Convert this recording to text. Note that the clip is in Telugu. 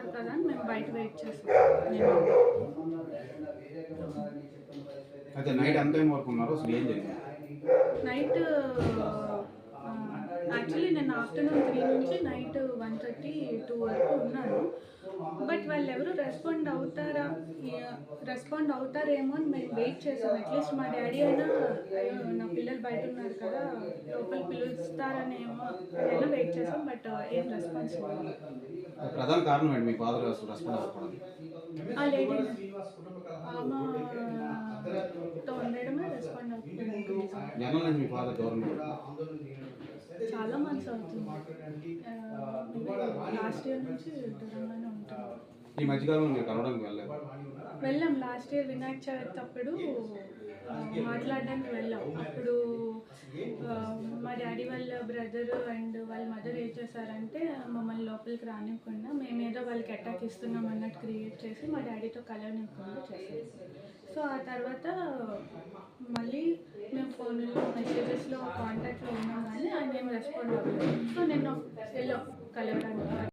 తీస్తారు కదా అని మేము బయట వెయిట్ చేస్తాం. నైట్ వరకు ఉన్నారు? యాక్చువల్లీ నేను ఆఫ్టర్నూన్ త్రీ నుంచి నైట్ వన్ థర్టీ టూ వరకు ఉన్నాను. బట్ వాళ్ళు ఎవరు రెస్పాండ్ అవుతారా రెస్పాండ్ అవుతారేమో అని మేము వెయిట్ చేసాం. అట్లీస్ట్ మా డాడీ అయినా "అయ్యో, నా పిల్లలు బయట ఉన్నారు కదా లోపల పిలుస్తారనేమో అయినా వెయిట్ చేసాం బట్ ఏం రెస్పాన్స్ ప్రధాన కారణం ఏంటి? మీ ఫాదర్ రెస్పాండ్ అవ్వకపోవడం. ఆ లేడీ ఆమెతో ఉండడమే రెస్పాండ్ అవుతుంది. జనరల్ నుంచి మీ ఫాదర్ దూరంగా చాలా మంత్స్ అవుతుంది. లాస్ట్ ఇయర్ నుంచి దూరంగానే ఉంటున్నాం ఈ మధ్యకాలంలో మీరు కలవడానికి వెళ్ళలేదు? వెళ్ళాం. లాస్ట్ ఇయర్ వినాయక చవితి అప్పుడు మాట్లాడడానికి వెళ్ళాం. అప్పుడు మా డాడీ వాళ్ళ బ్రదర్ అండ్ వాళ్ళ మదర్ ఏం చేశారంటే మమ్మల్ని లోపలికి రానివ్వకుండా మేమేదో వాళ్ళకి అటాక్ ఇస్తున్నాం అన్నట్టు క్రియేట్ చేసి మా డాడీతో కలవనివ్వకుండా చేశారు. సో ఆ తర్వాత మళ్ళీ మేము ఫోన్లో మెసేజెస్లో కాంటాక్ట్లో ఉన్నాం కానీ ఆయన ఏం రెస్పాండ్ అవ్వలేదు. సో నేను వెళ్ళాం కలవడానికి.